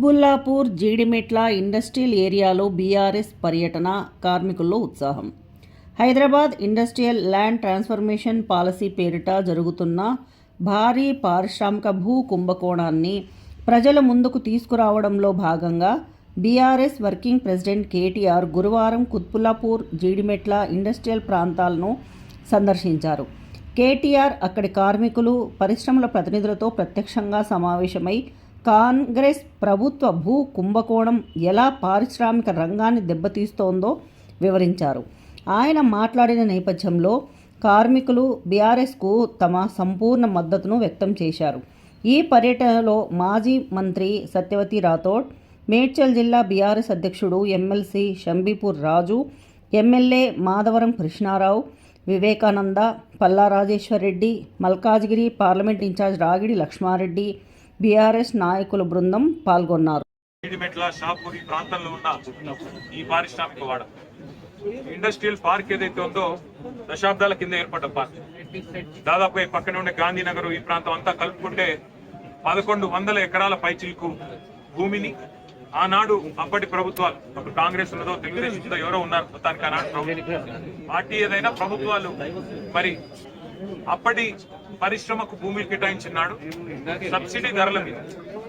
Quthbullapur Jeedimetla industrial ఏరియాలో BRS పర్యటన కార్మికుల్లో ఉత్సాహం. Hyderabad industrial land transformation policy పేరిట జరుగుతున్న భారీ పారిశ్రామిక భూ కుంభకోణాన్ని ప్రజల ముందుకు తీసుకురావడంలో భాగంగా బీఆర్ఎస్ వర్కింగ్ ప్రెసిడెంట్ కేటీఆర్ గురువారం కుత్బుల్లాపూర్ జీడిమెట్ల ఇండస్ట్రియల్ ప్రాంతాలను సందర్శించారు. కేటీఆర్ అక్కడి కార్మికులు పరిశ్రమల ప్రతినిధులతో ప్రత్యక్షంగా సమావేశమై కాంగ్రెస్ ప్రభుత్వ భూ కుంభకోణం ఎలా పారిశ్రామిక రంగాన్ని దెబ్బతీస్తోందో వివరించారు. ఆయన మాట్లాడిన నేపథ్యంలో కార్మికులు బీఆర్ఎస్కు తమ సంపూర్ణ మద్దతును వ్యక్తం చేశారు. ఈ పర్యటనలో మాజీ మంత్రి సత్యవతి రాథోడ్ మేడ్చల్ జిల్లా బీఆర్ఎస్ అధ్యక్షుడు MLC Shambipur Raju MLA Madhavaram Krishna Rao Vivekananda Palla Rajeshwar Reddy Malkajgiri parliament in-charge Ragidi Lakshma Reddy BRS నాయకుల బృందం పాల్గొన్నారు. షాపూర్ ప్రాంతంలో ఉన్న ఈ పారిశ్రామిక వాడ. ఇండస్ట్రియల్ పార్క్ ఏదైతే ఉందో దశాబ్దాల కింద ఏర్పడ్డ పార్క్. దాదాపు ఈ పక్కనే ఉండే గాంధీనగర్ ఈ ప్రాంతం అంతా కలుపుకుంటే పదకొండు వందల ఎకరాల పైచిలకు భూమిని ఆనాడు అప్పటి ప్రభుత్వాలు అప్పుడు కాంగ్రెస్ ఉన్నదో తెలుగుదేశం ఎవరో ఉన్నారు మొత్తానికి ఆనాడు ప్రభుత్వం. పార్టీ ఏదైనా ప్రభుత్వాలు మరి అప్పటి పరిశ్రమకు భూమి కేటాయించినాడు. సబ్సిడీ ధరల మీద.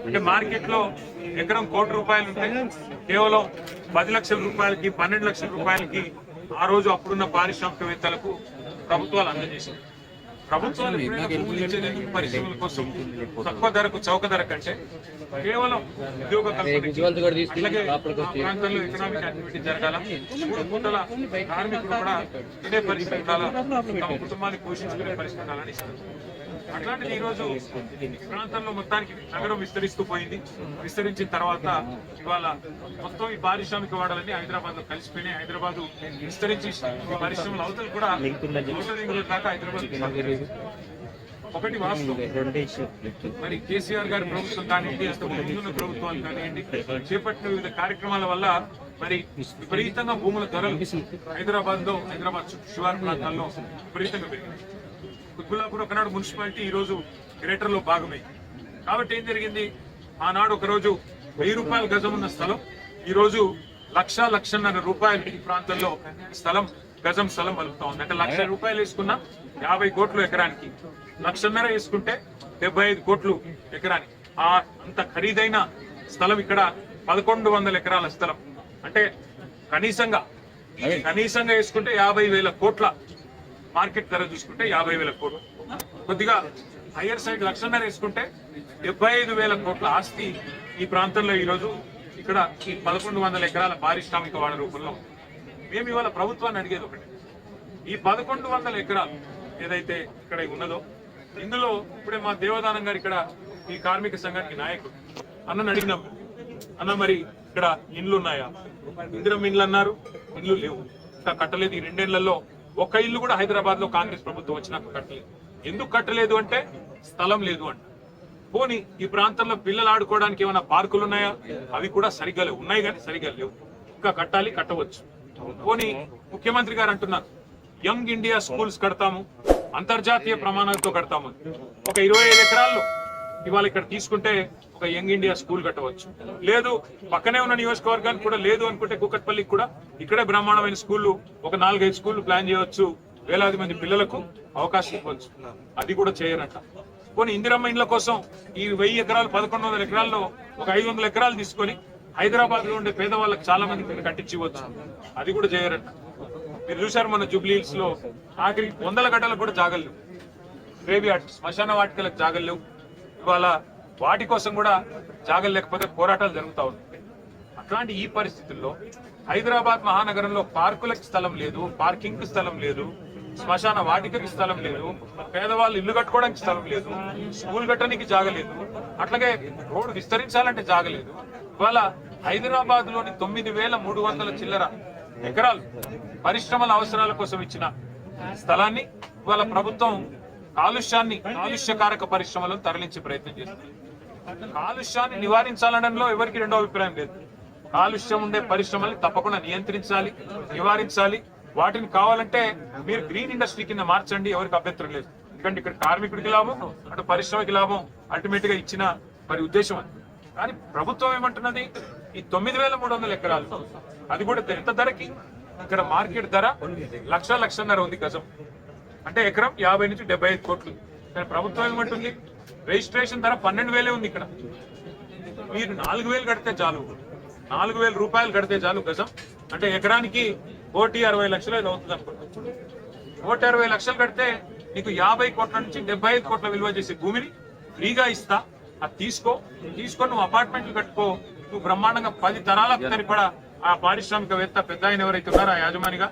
అంటే మార్కెట్లో ఎకరం కోటి రూపాయలు ఉంటే కేవలం పది లక్షల రూపాయలకి పన్నెండు లక్షల రూపాయలకి ఆ రోజు అప్పుడున్న పారిశ్రామికవేత్తలకు ప్రభుత్వాలు అందజేశారు ప్రభుత్వాలు పరిశ్రమల కోసం తక్కువ ధరకు చౌక ధర కంటే కేవలం ఉద్యోగ ప్రాంతంలో ఎకనామిక్ యాక్టివిటీ జరగాల. మూడు పూటల కార్మికులు కూడా ఇదే పరిస్థితి ఉండాలా తమ కుటుంబాన్ని పోషించుకునే పరిస్థితి ఉండాలని ఇస్తారు అట్లాంటిది ఈ రోజు ఈ ప్రాంతంలో మొత్తానికి నగరం విస్తరిస్తూ పోయింది. విస్తరించిన తర్వాత ఇవాళ మొత్తం ఈ పారిశ్రామిక వాడలన్నీ హైదరాబాద్లో కలిసిపోయినాయి. హైదరాబాద్ విస్తరించి ఈ పరిశ్రమల అవతలు కూడా దాకా హైదరాబాద్ ఒకటి వాస్తవం. మరి కేసీఆర్ గారి ప్రభుత్వం కానివ్వండి అంత ముందున్న ప్రభుత్వాలు కానివ్వండి చేపట్టిన వివిధ కార్యక్రమాల వల్ల మరి విపరీతంగా భూముల ధరలు హైదరాబాద్లో హైదరాబాద్ శివారు ప్రాంతాల్లో విపరీతంగా పెరిగినాయి. కుత్బుల్లాపూర్ ఒకనాడు మున్సిపాలిటీ ఈ రోజు గ్రేటర్లో భాగమే. కాబట్టి ఏం జరిగింది? ఆనాడు ఒక రోజు వెయ్యి రూపాయల గజం ఉన్న స్థలం ఈ రోజు లక్ష లక్షన్నర రూపాయలు ఈ ప్రాంతంలో స్థలం గజం స్థలం పలుకుతా ఉంది. అంటే లక్ష రూపాయలు వేసుకున్నా యాభై కోట్లు ఎకరానికి లక్షన్నర వేసుకుంటే డెబ్బై ఐదు కోట్లు ఎకరానికి. ఆ అంత ఖరీదైన స్థలం ఇక్కడ పదకొండు వందల ఎకరాల స్థలం. అంటే కనీసంగా కనీసంగా వేసుకుంటే యాభై వేల కోట్ల మార్కెట్ ధర చూసుకుంటే యాభై వేల కోట్లు. కొద్దిగా హయ్యర్ సైడ్ లక్షన్నర వేసుకుంటే డెబ్బై ఐదు వేల కోట్ల ఆస్తి ఈ ప్రాంతంలో ఈ రోజు ఇక్కడ ఈ పదకొండు వందల ఎకరాల పారిశ్రామిక వాడ రూపంలో మేము ఇవాళ ప్రభుత్వాన్ని అడిగేది ఒకటి. ఈ పదకొండు వందల ఎకరాలు ఏదైతే ఇక్కడ ఉన్నదో ఇందులో ఇప్పుడే మా దేవదానం గారు ఇక్కడ ఈ కార్మిక సంఘానికి నాయకుడు. అన్నను అడిగినాం. అన్న మరి ఇక్కడ ఇండ్లు ఉన్నాయా ఇందిరం ఇండ్లు అన్నారు. ఇండ్లు లేవు. ఇంకా కట్టలేదు. ఈ రెండేళ్ళలో ఒక ఇల్లు కూడా హైదరాబాద్లో కాంగ్రెస్ ప్రభుత్వం వచ్చినాక కట్టలేదు. ఎందుకు కట్టలేదు అంటే స్థలం లేదు అంట. పోనీ ఈ ప్రాంతంలో పిల్లలు ఆడుకోవడానికి ఏమైనా పార్కులు ఉన్నాయా? అవి కూడా సరిగ్గా లేవు. ఉన్నాయి కానీ సరిగ్గా లేవు. ఇంకా కట్టాలి కట్టవచ్చు. పోనీ ముఖ్యమంత్రి గారు అంటున్నారు యంగ్ ఇండియా స్కూల్స్ కడతాము అంతర్జాతీయ ప్రమాణాలతో కడతాము. ఒక ఇరవై ఐదు ఎకరాల్లో ఇవాళ ఇక్కడ తీసుకుంటే ఒక యంగ్ ఇండియా స్కూల్ కట్టవచ్చు. లేదు పక్కనే ఉన్న నియోజకవర్గానికి కూడా లేదు అనుకుంటే కూకట్పల్లికి కూడా ఇక్కడే బ్రహ్మాండమైన స్కూళ్ళు ఒక నాలుగైదు స్కూళ్ళు ప్లాన్ చేయవచ్చు. వేలాది మంది పిల్లలకు అవకాశం ఇవ్వచ్చు. అది కూడా చేయరంట. కొన్ని ఇందిరమ్మ ఇండ్ల కోసం ఈ వెయ్యి ఎకరాలు పదకొండు వందల ఎకరాల్లో ఒక ఐదు వందల ఎకరాలు తీసుకొని హైదరాబాద్లో ఉండే పేదవాళ్ళకి చాలా మంది ఇక్కడ కట్టించి ఇవ్వచ్చు. అది కూడా చేయరంట. మీరు చూశారు మన జూబ్లీహిల్స్లో ఆఖరి వందల గంటలకు కూడా జాగలేవు గ్రేవీ ఆర్ట్ శ్మశాన వాటికలకు జాగలేవు ఇవాళ వాటి కోసం కూడా జాగలు లేకపోతే పోరాటాలు జరుగుతూ ఉన్నాయి. అట్లాంటి ఈ పరిస్థితుల్లో హైదరాబాద్ మహానగరంలో పార్కులకు స్థలం లేదు పార్కింగ్ స్థలం లేదు శ్మశాన వాటికకి స్థలం లేదు పేదవాళ్ళు ఇల్లు కట్టుకోవడానికి స్థలం లేదు స్కూల్ కట్టడానికి జాగలేదు అట్లాగే రోడ్డు విస్తరించాలంటే జాగలేదు ఇవాళ హైదరాబాద్లోని తొమ్మిది వేల మూడు వందల చిల్లర ఎకరాలు పరిశ్రమల అవసరాల కోసం ఇచ్చిన స్థలాన్ని ఇవాళ ప్రభుత్వం కాలుష్యాన్ని కాలుష్యకారక పరిశ్రమలను తరలించే ప్రయత్నం చేస్తుంది. కాలుష్యాన్ని నివారించాలనడంలో ఎవరికి రెండో అభిప్రాయం లేదు. కాలుష్యం ఉండే పరిశ్రమల్ని తప్పకుండా నియంత్రించాలి నివారించాలి. వాటిని కావాలంటే మీరు గ్రీన్ ఇండస్ట్రీ కింద మార్చండి ఎవరికి అభ్యంతరం లేదు. ఎందుకంటే ఇక్కడ కార్మికుడికి లాభం అటు పరిశ్రమకి లాభం అల్టిమేట్గా ఇచ్చిన మరి ఉద్దేశం అది. కానీ ప్రభుత్వం ఏమంటున్నది? ఈ తొమ్మిది వేల మూడు వందల ఎకరాలు అది కూడా ఎంత ధరకి? ఇక్కడ మార్కెట్ ధర లక్ష లక్షన్నర ఉంది గజం. అంటే ఎకరం యాభై నుంచి డెబ్బై ఐదు కోట్లు. కానీ ప్రభుత్వం ఏమంటుంది? రిజిస్ట్రేషన్ ధర పన్నెండు వేలే ఉంది ఇక్కడ. మీరు నాలుగు వేలు కడితే చాలు. నాలుగు వేల రూపాయలు కడితే చాలు గజం. అంటే ఎకరానికి కోటి అరవై లక్షలు ఏదో అవుతుంది అనుకుంటా. కోటి అరవై లక్షలు కడితే నీకు యాభై కోట్ల నుంచి డెబ్బై ఐదు కోట్ల విలువ చేసే భూమిని ఫ్రీగా ఇస్తా. అది తీసుకో. తీసుకొని నువ్వు అపార్ట్మెంట్లు కట్టుకో. నువ్వు బ్రహ్మాండంగా పది తరాలకు సరిపడా ఆ పారిశ్రామికవేత్త పెద్ద ఆయన ఎవరైతే ఉన్నారో ఆ యాజమానిగా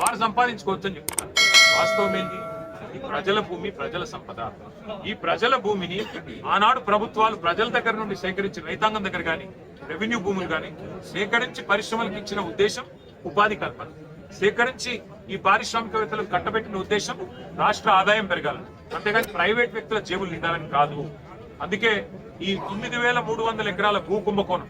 వారు సంపాదించుకోవచ్చు అని చెప్తున్నారు. వాస్తవం ఏంటి? ఈ ప్రజల భూమి ప్రజల సంపద. ఈ ప్రజల భూమిని ఆనాడు ప్రభుత్వాలు ప్రజల దగ్గర నుండి సేకరించి రైతాంగం దగ్గర కానీ రెవెన్యూ భూములు కానీ సేకరించి పరిశ్రమలకు ఇచ్చిన ఉద్దేశం ఉపాధి కల్పన. సేకరించి ఈ పారిశ్రామికవేత్తలకు కట్టబెట్టిన ఉద్దేశం రాష్ట్ర ఆదాయం పెరగాలని. అంతేగాని ప్రైవేట్ వ్యక్తుల జేబులు నిండాలని కాదు. అందుకే ఈ తొమ్మిది వేల మూడు వందల ఎకరాల భూ కుంభకోణం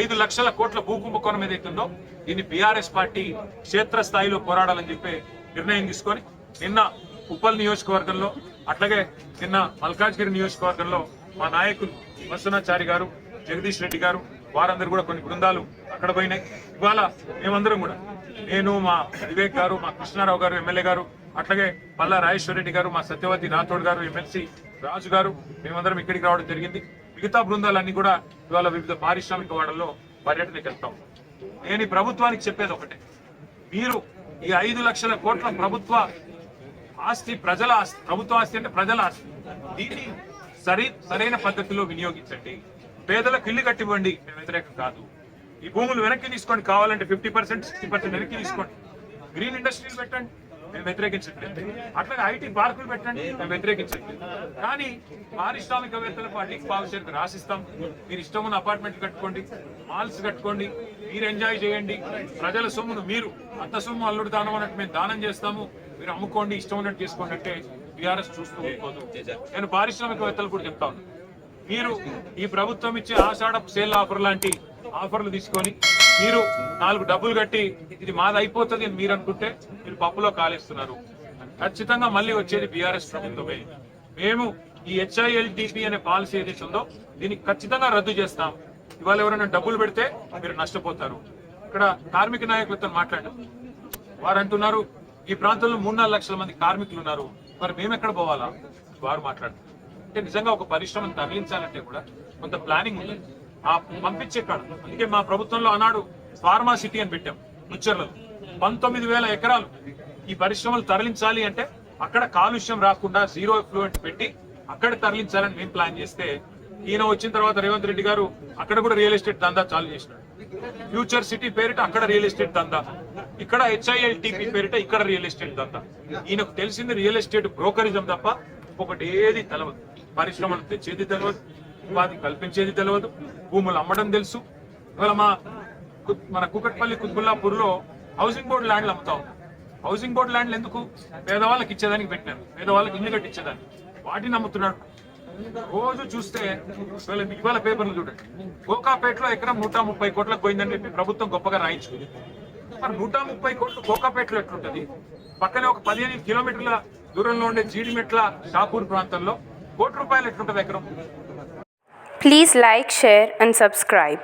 ఐదు లక్షల కోట్ల భూ కుంభకోణం ఏదైతుందో దీన్ని బీఆర్ఎస్ పార్టీ క్షేత్రస్థాయిలో పోరాడాలని చెప్పి నిర్ణయం తీసుకొని నిన్న ఉప్పల్ నియోజకవర్గంలో అట్లాగే నిన్న మల్కాజ్గిరి నియోజకవర్గంలో మా నాయకులు వసునాచారి గారు జగదీష్ రెడ్డి గారు వారందరూ కూడా కొన్ని బృందాలు అక్కడ పోయినాయి. ఇవాళ మేమందరం కూడా నేను మా వివేక్ గారు మా కృష్ణారావు గారు ఎమ్మెల్యే గారు అట్లాగే పల్లా రాజేశ్వరరెడ్డి గారు మా సత్యవతి రాథోడ్ గారు ఎమ్మెల్సీ రాజు గారు మేమందరం ఇక్కడికి రావడం జరిగింది. మిగతా బృందాలన్నీ కూడా ఇవాళ వివిధ పారిశ్రామిక వాడల్లో పర్యటనకి వెళ్తాం నేను ఈ ప్రభుత్వానికి చెప్పేది ఒకటే. మీరు ఈ ఐదు లక్షల కోట్ల ప్రభుత్వ ఆస్తి ప్రజల ఆస్తి ప్రభుత్వ ఆస్తి అంటే ప్రజల ఆస్తి. దీన్ని సరి సరైన పద్ధతిలో వినియోగించండి. పేదలకు ఇల్లు కట్టివ్వండి మేము వ్యతిరేకం కాదు. ఈ భూములు వెనక్కి తీసుకోండి కావాలంటే ఫిఫ్టీ పర్సెంట్ సిక్స్టీ పర్సెంట్ వెనక్కి తీసుకోండి. గ్రీన్ ఇండస్ట్రీలు పెట్టండి మేము వ్యతిరేకించట్లేదు అట్లాగే ఐటీ పార్కులు పెట్టండి మేము వ్యతిరేకించట్లేదు కానీ పారిశ్రామికవేత్తలకు అడ్డికి భవిష్యత్తు రాసిస్తాం. మీరు ఇష్టం ఉన్న అపార్ట్మెంట్లు కట్టుకోండి మాల్స్ కట్టుకోండి మీరు ఎంజాయ్ చేయండి. ప్రజల సొమ్మును మీరు అంత సొమ్ము అల్లుడు దానం అన్నట్టు మేము దానం చేస్తాము. మీరు అమ్ముకోండి ఇష్టం ఉన్నట్టు చేసుకోండి అంటే బీఆర్ఎస్ చూస్తూ ఊరుకోదు నేను పారిశ్రామికవేత్తలు కూడా చెప్తా మీరు ఈ ప్రభుత్వం ఇచ్చే ఆషాఢ సేల్ ఆఫర్ లాంటి ఆఫర్లు తీసుకొని మీరు నాలుగు డబ్బులు కట్టి ఇది మాది అయిపోతుంది అని మీరు అనుకుంటే మీరు పప్పులో కాలేస్తున్నారు. ఖచ్చితంగా మళ్ళీ వచ్చేది బీఆర్ఎస్ ప్రభుత్వమే. మేము ఈ హెచ్ఐఎల్టీపీ అనే పాలసీ ఏదైతే ఉందో దీన్ని ఖచ్చితంగా రద్దు చేస్తాం. ఇవాళ ఎవరైనా డబ్బులు పెడితే మీరు నష్టపోతారు. ఇక్కడ కార్మిక నాయకులతో మాట్లాడారు వారు అంటున్నారు ఈ ప్రాంతంలో మూడు నాలుగు లక్షల మంది కార్మికులు ఉన్నారు. మరి మేము ఎక్కడ పోవాలా? వారు మాట్లాడుతున్నారు అంటే నిజంగా ఒక పరిశ్రమను తరలించాలంటే కూడా కొంత ప్లానింగ్ ఉంది. ఆ పంపించే కాడ అందుకే మా ప్రభుత్వంలో ఆనాడు ఫార్మా సిటీ అని పెట్టాం ముచ్చర్లలో. పంతొమ్మిది వేల ఎకరాలు ఈ పరిశ్రమలు తరలించాలి అంటే అక్కడ కాలుష్యం రాకుండా జీరో ఎఫ్లూయెంట్ పెట్టి అక్కడ తరలించాలని మేము ప్లాన్ చేస్తే ఈయన వచ్చిన తర్వాత రేవంత్ రెడ్డి గారు అక్కడ కూడా రియల్ ఎస్టేట్ దందా చాలు చేసినాడు. ఫ్యూచర్ సిటీ పేరిట అక్కడ రియల్ ఎస్టేట్ దందా. ఇక్కడ హెచ్ఐఎల్ టీపీ పేరిట ఇక్కడ రియల్ ఎస్టేట్ దందా ఈయనకు తెలిసింది రియల్ ఎస్టేట్ బ్రోకరిజం తప్ప ఒకటి ఏది తెలవదు. పరిశ్రమలు తెచ్చేది తెలియదు ఉపాధి కల్పించేది తెలియదు భూములు అమ్మడం తెలుసు. ఇవాళ మా మన కుకట్పల్లి కుత్బుల్లాపూర్లో హౌసింగ్ బోర్డు ల్యాండ్లు అమ్ముతా. హౌసింగ్ బోర్డు ల్యాండ్లు ఎందుకు? పేదవాళ్ళకి ఇచ్చేదానికి పెట్టినారు. పేదవాళ్ళకి ఇల్లు కట్టించేదానికి. వాటిని అమ్ముతున్నాడు రోజు చూస్తే ఇవాళ పేపర్లు చూడండి. గోకాపేటలో ఎకరం నూట ముప్పై కోట్లకు పోయిందని చెప్పి ప్రభుత్వం గొప్పగా రాయించుకుంది. మరి నూట ముప్పై కోట్లు కోకాపేటలో ఎట్లుంటుంది? పక్కనే ఒక పదిహేను కిలోమీటర్ల దూరంలో ఉండే జీడిమెట్ల షాపూర్ ప్రాంతంలో కోటి రూపాయలు ఎట్లుంటది ఎకరం? Please like share and subscribe